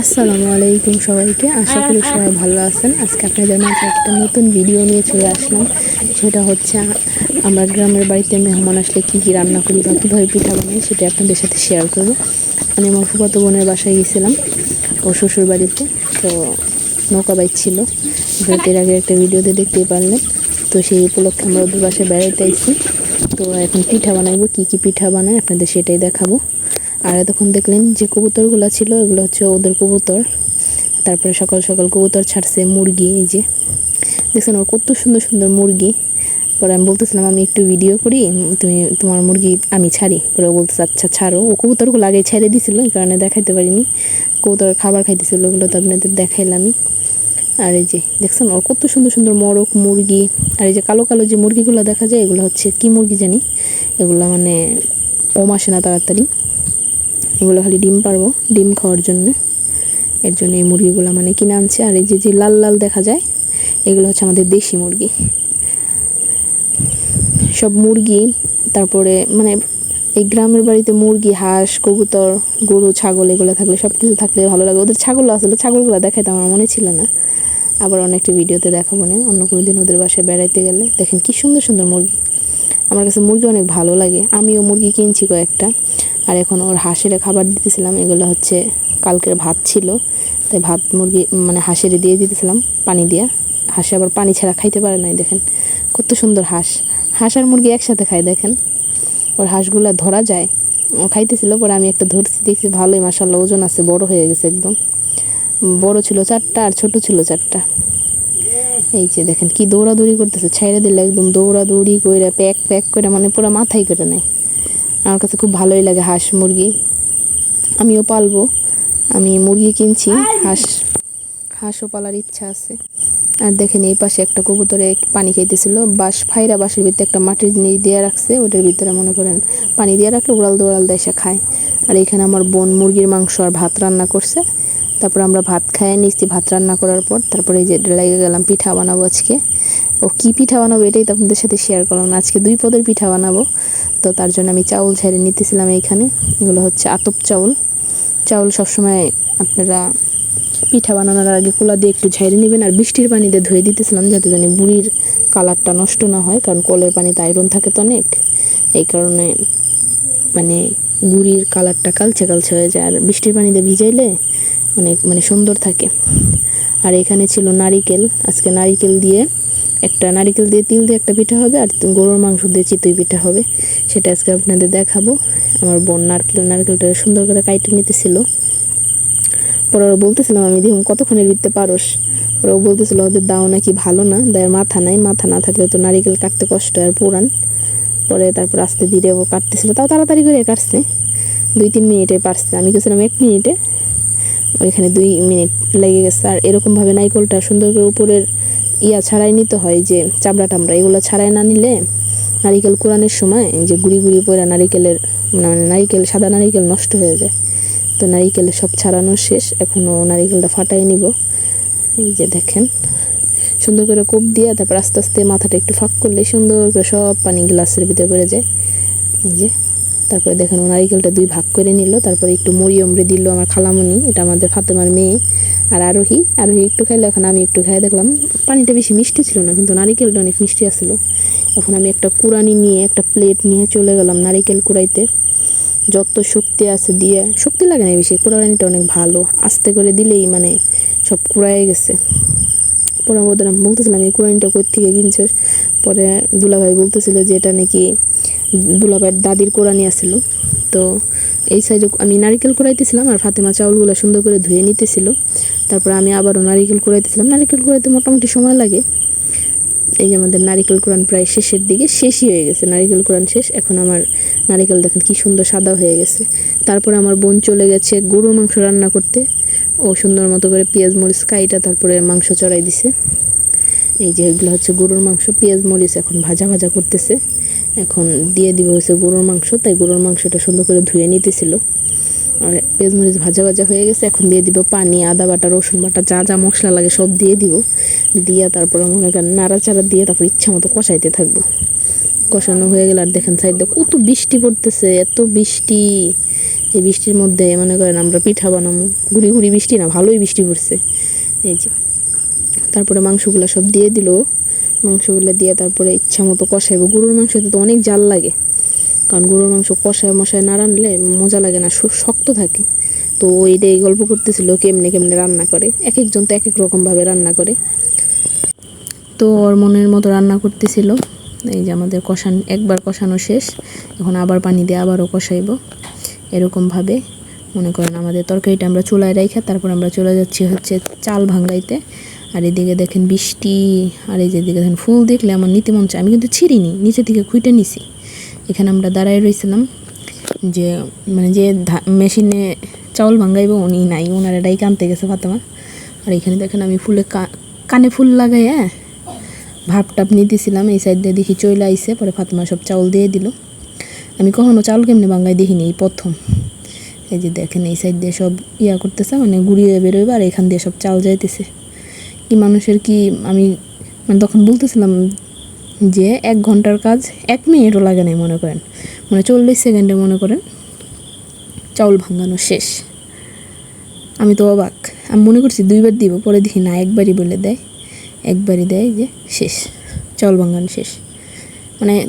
আসসালামু আলাইকুম সবাইকে। আশা করি সবাই ভালো আছেন। আজকে আপনাদের মাঝে একটা নতুন ভিডিও নিয়ে চলে আসলাম। সেটা হচ্ছে, আমরা গ্রামের বাড়িতে মেহমান আসলে কী কী রান্না করি বা কীভাবে পিঠা বানাই সেটা আপনাদের সাথে শেয়ার করব। আমি আমার ফুফাতো বোনের বাসায় গেছিলাম ও শ্বশুর বাড়িতে তো নৌকা বাইক ছিল। এর আগে একটা ভিডিওতে দেখতেই পারলেন। তো সেই উপলক্ষে আমরা ওদের বাসায় বেড়াইতে আইছি। তো এখন পিঠা বানাইবো, কী কী পিঠা বানায় আপনাদের সেটাই দেখাবো। আর এতক্ষণ দেখলেন যে কবুতরগুলো ছিল, এগুলো হচ্ছে ওদের কবুতর। তারপরে সকাল সকাল কবুতর ছাড়ছে মুরগি, এই যে। দেখছেন ওর কত সুন্দর সুন্দর মুরগি। পরে আমি বলতেছিলাম, আমি একটু ভিডিও করি, তুমি তোমার মুরগি আমি ছাড়ি। পরে ও বলতেছে আচ্ছা ছাড়ো। ও কবুতরগুলো আগে ছেড়ে দিছিল, এই কারণে দেখাইতে পারিনি। কবুতর খাবার খাইতেছিল, ওগুলো তো আপনাদের দেখাইলামই। আর এই যে, দেখছেন ওর কত সুন্দর সুন্দর মরক মুরগি। আর এই যে কালো কালো যে মুরগিগুলো দেখা যায়, এগুলো হচ্ছে কি মুরগি জানি? এগুলো মানে ওম আসে না তাড়াতাড়ি। এগুলো খালি ডিম পারব, ডিম খাওয়ার জন্য। এর জন্য এই মুরগিগুলো মানে কিনে আনছে। আর এই যে যে লাল লাল দেখা যায়, এগুলো হচ্ছে আমাদের দেশি মুরগি। সব মুরগি, তারপরে মানে এই গ্রামের বাড়িতে মুরগি, হাঁস, কবুতর, গরু, ছাগল এগুলো থাকলে সব কিছু থাকলে ভালো লাগে। ওদের ছাগল আসলে ছাগলগুলো দেখাইতে আমার মনে ছিল না। আবার অনেকটা ভিডিওতে দেখাবো না। অন্য কোনো দিন ওদের বাসায় বেড়াইতে গেলে দেখেন কি সুন্দর সুন্দর মুরগি। আমার কাছে মুরগি অনেক ভালো লাগে। আমিও মুরগি কিনছি কয়েকটা। আর এখন ওর হাঁসের খাবার দিতেছিলাম, এগুলো হচ্ছে কালকের ভাত ছিল। তাই ভাত মুরগি মানে হাঁসের দিয়ে দিতেছিলাম পানি দিয়া। হাঁসে আবার পানি ছাড়া খাইতে পারে নাই, দেখেন। কত সুন্দর হাঁস। হাঁস আর মুরগি একসাথে খায়, দেখেন। ওর হাঁসগুলা ধরা যায়। ও খাইতেছিল, পরে আমি একটা ধরছি, দেখছি ভালোই মাসাল্লাহ ওজন আছে, বড় হয়ে গেছে একদম। বড় ছিল চারটা আর ছোট ছিল চারটা। এই যে দেখেন, কি দৌড়াদৌড়ি করতেছে। ছাইড়া দিলে একদম দৌড়াদৌড়ি করে প্যাক প্যাক করে মানে পুরো মাথায় করে নেয়। আমার কাছে খুব ভালোই লাগে হাঁস, মুরগি। আমিও পালবো। আমি মুরগি কিনছি, হাঁস, হাঁসও পালার ইচ্ছা আছে। আর দেখেন এই পাশে একটা কবুতরে পানি খাইতেছিল। বাঁশ ফাইরা বাঁশের ভিতরে একটা মাটির জিনিস দিয়ে রাখছে, ওটার ভিতরে মনে করেন পানি দিয়ে রাখলে উড়াল দৌড়াল এসে খায়। আর এখানে আমার বোন মুরগির মাংস আর ভাত রান্না করছে। তারপর আমরা ভাত খাইয়ে নিচ্ছি ভাত রান্না করার পর। তারপরে এই যে লেগে গেলাম পিঠা বানাবো আজকে। ও কী পিঠা বানাবো এটাই তো আপনাদের সাথে শেয়ার করলাম আজকে দুই পদের পিঠা বানাবো। তো তার জন্য আমি চাউল ছেড়ে নিতেছিলাম এইখানে। এগুলো হচ্ছে আতপ চাউল। চাউল সবসময় আপনারা পিঠা বানানোর আগে কুলা দিয়ে একটু ঝাইরে নেবেন আর বৃষ্টির পানি দিয়ে ধুয়ে দিতেছিলাম যাতে জানি বুড়ির কালারটা নষ্ট না হয়, কারণ কলের পানিতে আয়রন থাকে তো অনেক। এই কারণে মানে গুড়ির কালারটা কালচে কালচে হয়ে যায়। আর বৃষ্টির পানিতে ভিজাইলে অনেক মানে সুন্দর থাকে। আর এখানে ছিল নারিকেল। আজকে নারিকেল দিয়ে একটা নারিকেল দিয়ে তিল দিয়ে একটা পিঠা হবে, আর গরুর মাংস দিয়ে চিতই পিঠা হবে। সেটা আজকে আপনাদের দেখাবো। আমার বোন নারকেল, নারকেলটা সুন্দর করে কাইটে নিতেছিল। পরে ওরা বলতেছিলাম আমি দেখুন কতক্ষণের ভিত্তে পারস? ওরা বলতেছিল, ওদের দাও নাকি ভালো না, দেয়ের মাথা নাই, মাথা না থাকলে তো নারিকেল কাটতে কষ্ট আর পুরান পরে তারপর আস্তে ধীরে ও কাটতেছিল। তাও তাড়াতাড়ি করে কাটছে, দুই তিন মিনিটে পারছে। আমি গেছিলাম এক মিনিটে? ওইখানে দুই মিনিট লেগে গেছে। আর এরকমভাবে নারিকেলটা সুন্দর করে উপরের ইয়া ছাড়াই নিতে হয় যে চামড়া টামড়া, এগুলো ছাড়াই না নিলে নারিকেল কোরানোর সময় যে গুড়ি গুড়ি পরে নারিকেলের মানে নারিকেল, সাদা নারিকেল নষ্ট হয়ে যায়। তো নারিকেলের সব ছাড়ানো শেষ এখনও নারিকেলটা ফাটাই নিব। এই যে দেখেন, সুন্দর করে কোপ দিয়ে তারপর আস্তে আস্তে মাথাটা একটু ফাঁক করলে সুন্দর করে সব পানি গ্লাসের ভিতরে পড়ে যায়। এই যে, তারপরে দেখেন ও নারিকেলটা দুই ভাগ করে নিল, তারপরে একটু মরিয়মরে দিল আমার খালামণি এটা আমাদের ফাতেমার মেয়ে। আর আরোহী আরোহী একটু খাইলো এখন আমি একটু খাই দেখলাম, পানিটা বেশি মিষ্টি ছিল না, কিন্তু নারিকেলটা অনেক মিষ্টি আসলো এখন আমি একটা কুড়ানি নিয়ে, একটা প্লেট নিয়ে চলে গেলাম নারিকেল কুড়াইতে। যত শক্তি আছে দিয়ে, শক্তি লাগে না বেশি, কুড়ানিটা অনেক ভালো, আস্তে করে দিলেই মানে সব কুড়ায় গেছে। পরে ওদের আমি বলতেছিলাম এই কুড়ানিটা কোথা থেকে কিনছিস পরে দুলাভাই বলতেছিল যে, এটা নাকি দুলাভাইয়ের দাদির কোরআনি আসছিল তো এই সাইডে আমি নারিকেল কুড়াইতেছিলাম আর ফাতেমা চাউলগুলো সুন্দর করে ধুয়ে নিতেছিল। তারপর আমি আবারও নারিকেল কুড়াইতেছিলাম নারিকেল কুড়াইতে মোটামুটি সময় লাগে। এই যে আমাদের নারিকেল কোরআন প্রায় শেষের দিকে শেষই হয়ে গেছে। নারিকেল কোরআন শেষ। এখন আমার নারিকেল দেখেন কি সুন্দর সাদা হয়ে গেছে। তারপরে আমার বোন চলে গেছে গরুর মাংস রান্না করতে। ও সুন্দর মতো করে পেঁয়াজ, মরিচ কাইটা তারপরে মাংস চড়াই দিছে। এই যে এগুলো হচ্ছে গরুর মাংস। পেঁয়াজ, মরিচ এখন ভাজা ভাজা করতেছে। এখন দিয়ে দিব হচ্ছে গরুর মাংস। তাই গরুর মাংসটা সুন্দর করে ধুয়ে নিতেছিল। আর পেঁয়াজ মরিচ ভাজা ভাজা হয়ে গেছে, এখন দিয়ে দিব পানি, আদা বাটা, রসুন বাটা, যা যা মশলা লাগে সব দিয়ে দিব। দিয়ে তারপরে মনে করেন নাড়াচাড়া দিয়ে তারপর ইচ্ছা মতো কষাইতে থাকব। কষানো হয়ে গেলে আর দেখেন সাইডে কত বৃষ্টি পড়তেছে, এত বৃষ্টি। এই বৃষ্টির মধ্যে মনে করেন আমরা পিঠা বানাবো। গুড়ি ঘুরি বৃষ্টি না, ভালোই বৃষ্টি পড়ছে। এই যে, তারপরে মাংসগুলো সব দিয়ে দিল। মাংসগুলো দিয়ে তারপরে ইচ্ছা মতো কষাইবো। গরুর মাংসতে তো অনেক জাল লাগে। কারণ গরুর মাংস কষায় মশায় না রানলে মজা লাগে না শক্ত থাকে। তো ওইটাই গল্প করতেছিল, কেমনে কেমনে রান্না করে। এক একজন তো এক এক রকমভাবে রান্না করে। তো ওর মনের মতো রান্না করতেছিল। এই যে আমাদের কষান, একবার কষানো শেষ। এখন আবার পানি দিয়ে আবারও কষাইবো। এরকমভাবে মনে করেন আমাদের তরকারিটা আমরা চুলায় রেখে তারপর আমরা চলে যাচ্ছি হচ্ছে চাল ভাঙাইতে আর এদিকে দেখেন বৃষ্টি, আর এই যে এদিকে দেখেন ফুল দেখলে আমার নিতে মন আমি কিন্তু ছিঁড়িনি নিচে থেকে খুঁটে নিছি। এখানে আমরা দাঁড়ায় রয়েছিলাম যে মানে যে মেশিনে চাউল ভাঙাইবো উনি নাই ওনার এটাই কানতে গেছে ফাতেমা। আর এখানে দেখেন আমি ফুলে কানে ফুল লাগাই হ্যাঁ? ভাব টাপ নিতেছিলাম, এই সাইড দিয়ে দেখি চলে আইসে পরে ফাতেমা সব চাউল দিয়ে দিল। আমি কখনো চাউল কেমনি বাঙ্গাই দেখিনি এই প্রথম। এই যে দেখেন, এই সাইড দিয়ে সব ইয়া করতেছে মানে গুড়িয়ে বেরোবে আর এখান দিয়ে সব চাল যাইতেছে। কি মানুষের কি, আমি মানে তখন বলতেছিলাম যে এক ঘণ্টার কাজ এক মিনিটও লাগে নাই, মনে করেন। মানে চল্লিশ সেকেন্ডে মনে করেন চাউল ভাঙানো শেষ। আমি তো অবাক। আমি মনে করছি দুইবার দিব, পরে দেখি না, একবারই বলে দেয়। একবারই দেয় যে শেষ, চাউল ভাঙানো শেষ। মানে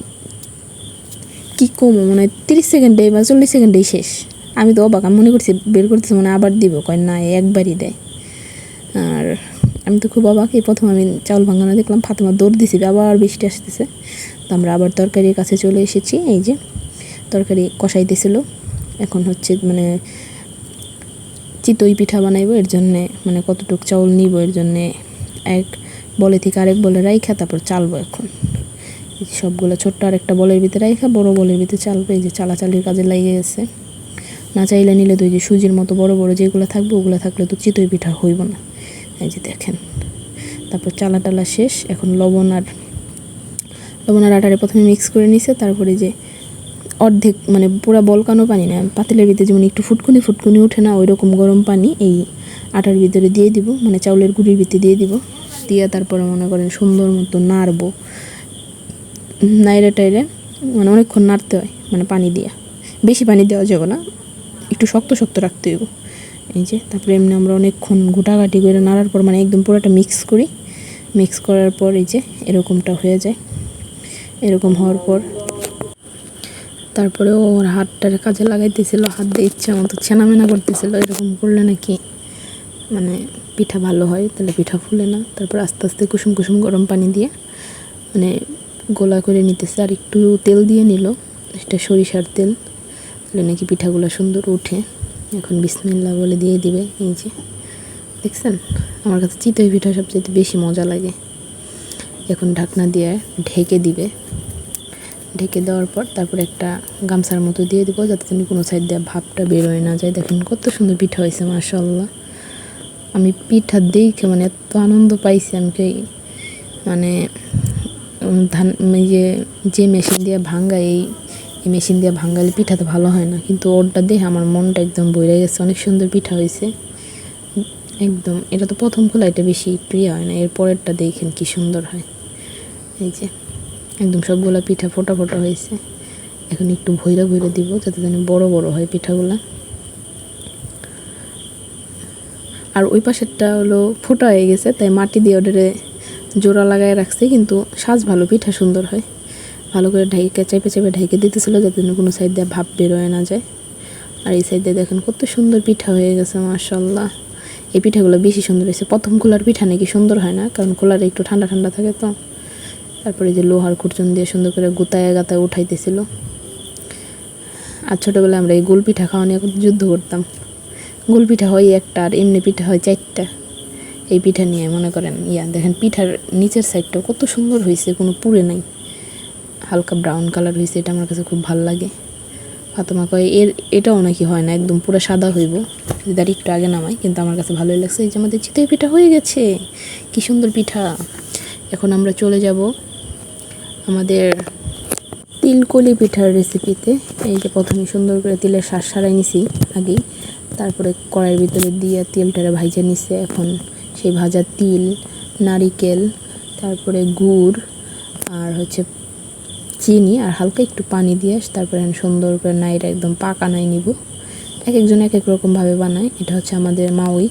কি কম মানে তিরিশ সেকেন্ডে বা চল্লিশ সেকেন্ডেই শেষ। আমি তো অবাক, আমি মনে করছি বের করতেছি মানে আবার দিব, কয় না একবারই দেয়। আর আমি তো খুব অবাক, এই প্রথম আমি চাউল ভাঙানো দেখলাম, ফাতেমা দৌড় দিছি, আবার বৃষ্টি আসতেছে। তো আমরা আবার তরকারির কাছে চলে এসেছি, এই যে তরকারি কষাইতেছিল এখন হচ্ছে মানে চিতই পিঠা বানাইবো, এর জন্যে মানে কতটুক চাউল নিব, এর জন্যে এক বলে থেকে আরেক বলে রাইখা, তারপর চালবো এখন। সবগুলো ছোট্ট আরেকটা বলের ভিতরে রাইখা, বড় বলের ভিতরে চালবো, এই যে চালাচালির কাজে লাগিয়ে গেছে। না চাইলে নিলে তো যে সুজির মতো বড় বড় যেগুলো থাকবে, ওগুলো থাকলে তো চিতই পিঠা হইব না। এই যে দেখেন। তারপর চালা টালা শেষ, এখন লবণ আর লবণ আর আটারে প্রথমে মিক্স করে নিছে, তারপরে যে অর্ধেক মানে পুরা বলকানো পানি না, পাতিলের ভিতরে যেমন একটু ফুটকুনি ফুটকুনি ওঠে না ওই রকম গরম পানি এই আটার ভিতরে দিয়ে দিব মানে চাউলের গুঁড়ির ভিতরে দিয়ে দিব। দিয়ে তারপরে মনে করেন সুন্দর মতো নাড়বো। নাইরে টাইরে মানে অনেকক্ষণ নাড়তে হয় মানে পানি দিয়া। বেশি পানি দেওয়া যাবে না, একটু শক্ত শক্ত রাখতে হইব। এই যে, তারপরে এমনি আমরা অনেকক্ষণ গোটাগাটি করে নাড়ার পর মানে একদম পুরোটা মিক্স করি। মিক্স করার পর এই যে, এরকমটা হয়ে যায়। এরকম হওয়ার পর তারপরে ওর হাতটার কাজে লাগাইতেছিল, হাত দিয়ে ইচ্ছা মতো ছেনামেনা করতেছিল, এরকম করলে নাকি মানে পিঠা ভালো হয়, তাহলে পিঠা ফুলে না। তারপর আস্তে আস্তে কুসুম কুসুম গরম পানি দিয়ে মানে গোলা করে নিতেছে আর একটু তেল দিয়ে নিল সেটা সরিষার তেল, তাহলে নাকি পিঠাগুলো সুন্দর ওঠে এখন বিসমিল্লা বলে দিয়ে দিবে, এই যে। দেখছেন? আমার কাছে চিতই পিঠা সবচেয়ে বেশি মজা লাগে। এখন ঢাকনা দিয়ে ঢেকে দিবে। ঢেকে দেওয়ার পর তারপর একটা গামছার মতো দিয়ে দিব, যাতে তুমি কোনো সাইড দিয়ে ভাবটা বেরোয় না যায়। দেখেন কত সুন্দর পিঠা হয়েছে মার্শাল্লাহ আমি পিঠা দেখে মানে এত আনন্দ পাইছি আমি মানে ধান যে যে মেশিন দিয়ে ভাঙ্গায়, এই এই মেশিন দিয়ে ভাঙ্গালে পিঠা তো ভালো হয় না, কিন্তু ওরটা দেখে আমার মনটা একদম বইরে গেছে। অনেক সুন্দর পিঠা হয়েছে। একদম, এটা তো প্রথম খোলা, এটা বেশি প্রিয় হয় না, এর পরেরটা দেখেন কি সুন্দর হয়। এই যে, একদম সবগুলা পিঠা ফোটা ফোটা হয়েছে। এখন একটু ভৈরা ভৈরা দিব, যাতে যেন বড় বড় হয় পিঠাগুলা। আর ওই পাশেরটা হলো ফোটা হয়ে গেছে, তাই মাটি দিয়ে ওটারে জোড়া লাগায় রাখছে, কিন্তু সাজ ভালো, পিঠা সুন্দর হয়। ভালো করে ঢাইকে, চেপে চেপে ঢাইকে দিতেছিল যাতে কোনো সাইড দিয়ে ভাব বেরোয় না যায়। আর এই সাইড দিয়ে দেখেন কত সুন্দর পিঠা হয়ে গেছে মার্শাল্লাহ এই পিঠাগুলো বেশি সুন্দর হয়েছে। প্রথম খোলার পিঠা নাকি সুন্দর হয় না, কারণ খোলার একটু ঠান্ডা ঠান্ডা থাকে তো। তারপরে যে লোহার খুরচুন দিয়ে সুন্দর করে গোতায় গাতায় উঠাইতেছিল। আর ছোটোবেলায় আমরা এই গোল পিঠা খাওয়া নিয়ে যুদ্ধ করতাম। গোল পিঠা হয় একটা আর এমনি পিঠা হয় চারটা। এই পিঠা নিয়ে মনে করেন, ইয়া, দেখেন পিঠার নিচের সাইডটা কত সুন্দর হয়েছে, কোনো পুড়ে নাই। হালকা ব্রাউন কালার হয়েছে এটা আমার কাছে খুব ভালো লাগে। ফাতেমা কয়, এর, এটাও নাকি হয় না, একদম পুরো সাদা হইব। আর একটু আগে নামাই, কিন্তু আমার কাছে ভালোই লাগছে। এই যে আমাদের চিতই পিঠা হয়ে গেছে, কি সুন্দর পিঠা। এখন আমরা চলে যাব আমাদের তিলকলি পিঠার রেসিপিতে এই যে প্রথমে সুন্দর করে তিলের শ্বাস সারাই নিছি আগেই। তারপরে কড়াইয়ের ভিতরে দিয়ে তেলটারে ভাইজা নিছে। এখন সেই ভাজা তিল, নারিকেল, তারপরে গুড়, আর হচ্ছে চিনি আর হালকা একটু পানি দিয়ে আস, তারপরে আমি সুন্দর করে নাইরা একদম পাকা নাই নিব। এক একজন এক এক রকমভাবে বানায়। এটা হচ্ছে আমাদের মাউই,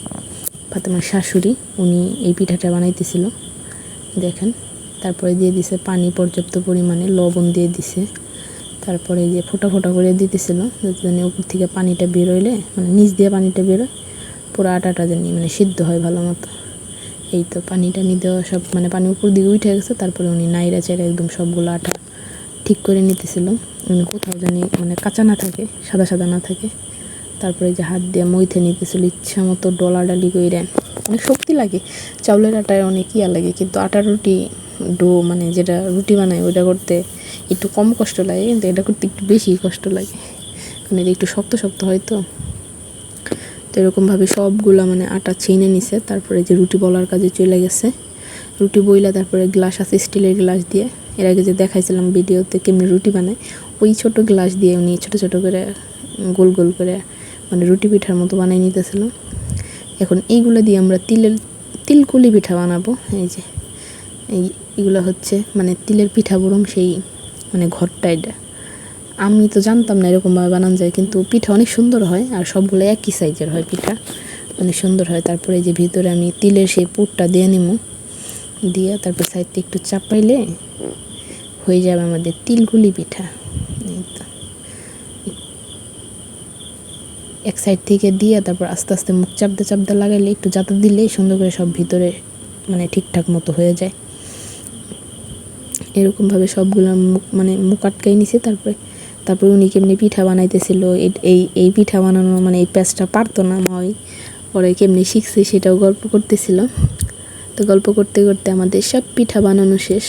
ফাতেমার শাশুড়ি, উনি এই পিঠাটা বানাইতেছিল। দেখেন, তারপরে দিয়ে দিছে পানি পর্যাপ্ত পরিমাণে, লবণ দিয়ে দিছে। তারপরে যে ফোটা ফোটা করে দিতেছিল, যাতে জানি উপর থেকে পানিটা বেরোইলে মানে নিচ দিয়ে পানিটা বেরোয় পুরো আটাটা জানি মানে সিদ্ধ হয় ভালো মতো। এই তো পানিটা দেওয়া সব মানে পানি উপর দিকে উঠে গেছে, তারপরে উনি নাইরা চাইরা একদম সবগুলো আটা ঠিক করে নিতেছিল মানে কোথাও জানি মানে কাঁচা না থাকে, সাদা সাদা না থাকে। তারপরে যে হাত দিয়ে মইথে নিতেছিল, ইচ্ছা মতো ডলা ডালি করে অনেক শক্তি লাগে, চাউলের আটায় অনেক ইয়া লাগে, কিন্তু আটার রুটি, ডো মানে যেটা রুটি বানায় ওইটা করতে একটু কম কষ্ট লাগে, কিন্তু এটা করতে একটু বেশি কষ্ট লাগে। কারণ এটা একটু শক্ত শক্ত হয় তো। তো এরকমভাবে সবগুলা মানে আটা ছিনে নিছে, তারপরে যে রুটি বলার কাজে চলে গেছে। রুটি বইলা তারপরে গ্লাস আছে, স্টিলের গ্লাস দিয়ে। এর আগে যে দেখাইছিলাম ভিডিওতে কেমনি রুটি বানায়, ওই ছোট গ্লাস দিয়ে উনি ছোট ছোট করে গোল গোল করে মানে রুটি পিঠার মতো বানিয়ে নিতেছিল। এখন এইগুলো দিয়ে আমরা তিলের তিলকুলি পিঠা বানাবো। এই যে, এই এগুলো হচ্ছে মানে তিলের পিঠা বরং সেই মানে ঘরটা এটা। আমি তো জানতাম না এরকমভাবে বানানো যায়, কিন্তু পিঠা অনেক সুন্দর হয় আর সবগুলো একই সাইজের হয় পিঠা। অনেক সুন্দর হয়। তারপরে যে ভিতরে আমি তিলের সেই পুরটা দিয়ে নিমু। দিয়ে তারপর সাইডটা একটু চাপাইলে হয়ে যাবে আমাদের তিলগুলি পিঠা। এক সাইড থেকে দিয়ে তারপর আস্তে আস্তে মুখ চাপতে চাপতে লাগাইলে, একটু যাতে দিলেই সুন্দর করে সব ভিতরে মানে ঠিকঠাক মতো হয়ে যায়। এরকমভাবে সবগুলো মুখ মানে মুখ আটকাই নিছে, তারপরে তারপরে উনি কেমনি পিঠা বানাইতেছিল, এই এই পিঠা বানানো মানে এই প্যাঁচটা পারতো না মা ওই পরে কেমনি শিখছে সেটাও গল্প করতেছিল। তো গল্প করতে করতে আমাদের সব পিঠা বানানো শেষ।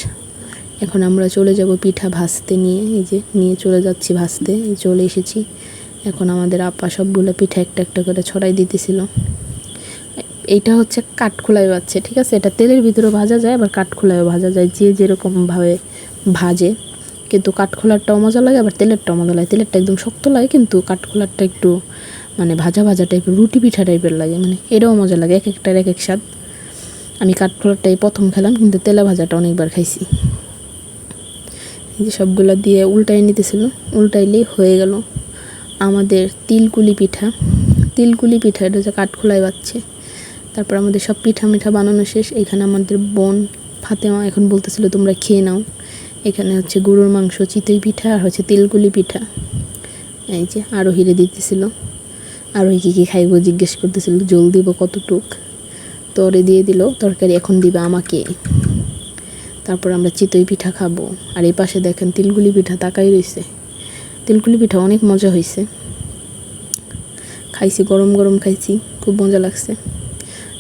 এখন আমরা চলে যাব পিঠা ভাজতে নিয়ে, এই যে নিয়ে চলে যাচ্ছি ভাজতে চলে এসেছি। এখন আমাদের আপা সবগুলো পিঠা একটা একটা করে ছড়াই দিতেছিল। এইটা হচ্ছে কাঠখোলায় বাচ্ছে ঠিক আছে? এটা তেলের ভিতরে ভাজা যায়, আবার কাঠখোলায়ও ভাজা যায়, যে যেরকমভাবে ভাজে। কিন্তু কাঠখোলারটাও মজা লাগে, আবার তেলেরটাও মজা লাগে। তেলেরটা একদম শক্ত লাগে, কিন্তু কাঠখোলারটা একটু মানে ভাজা ভাজা টাইপের রুটি পিঠা টাইপের লাগে। মানে এটাও মজা লাগে, এক একটার এক এক স্বাদ। আমি কাঠখোলারটাই প্রথম খেলাম, কিন্তু তেলা ভাজাটা অনেকবার খাইছি। এই যে সবগুলো দিয়ে উল্টাই নিতেছিল, উল্টাইলেই হয়ে গেল। আমাদের তিলকুলি পিঠা তিলকুলি পিঠা এটা হচ্ছে কাঠখোলায় বাচ্ছে তারপর আমাদের সব পিঠা মিঠা বানানো শেষ। এখানে আমাদের বোন ফাতেমা এখন বলতেছিল, তোমরা খেয়ে নাও। এখানে হচ্ছে গরুর মাংস, চিতই পিঠা আর হচ্ছে তিলকুলি পিঠা। এই যে আরও হিরে দিতেছিল। আরোহী কী কী খাইবো জিজ্ঞেস করতেছিল, জল দিব কতটুক? তরে দিয়ে দিল, তরকারি এখন দিবে আমাকে। তারপর আমরা চিতই পিঠা খাব। আর এই পাশে দেখেন তিলগুলি পিঠা তাকাই রয়েছে তিলকুলি পিঠা অনেক মজা হয়েছে খাইছি, গরম গরম খাইছি, খুব মজা লাগছে।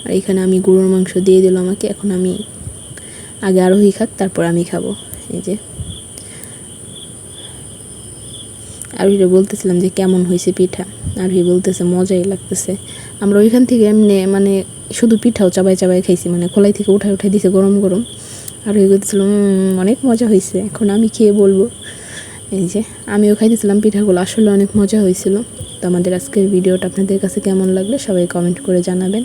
আর এখানে আমি গরুর মাংস দিয়ে দিল আমাকে, এখন আমি আগে আরোহী খাক তারপর আমি খাব। এই যে। আরোহীরে বলতেছিলাম যে কেমন হয়েছে পিঠা? আরোহী বলতেছে মজাই লাগতেছে। আমরা ওইখান থেকে এমনি মানে শুধু পিঠাও চাবাই চাবাই খাইছি মানে খোলাই থেকে উঠায় উঠাই দিছে গরম গরম। আরোহী বলতেছিল "উম, অনেক মজা হয়েছে এখন আমি খেয়ে বলব। এই যে আমিও খাইতেছিলাম পিঠাগুলো আসলে অনেক মজা হয়েছিল তো আমাদের আজকের ভিডিওটা আপনাদের কাছে কেমন লাগল সবাই কমেন্ট করে জানাবেন।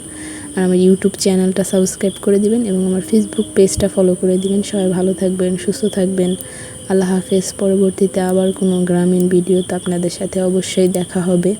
আর আমার ইউটিউব চ্যানেলটা সাবস্ক্রাইব করে দিবেন এবং আমার ফেসবুক পেজটা ফলো করে দিবেন। সবাই ভালো থাকবেন সুস্থ থাকবেন। আল্লাহ হাফেজ। পরবর্তীতে আবার কোনো গ্রামীণ ভিডিওতে আপনাদের সাথে অবশ্যই দেখা হবে।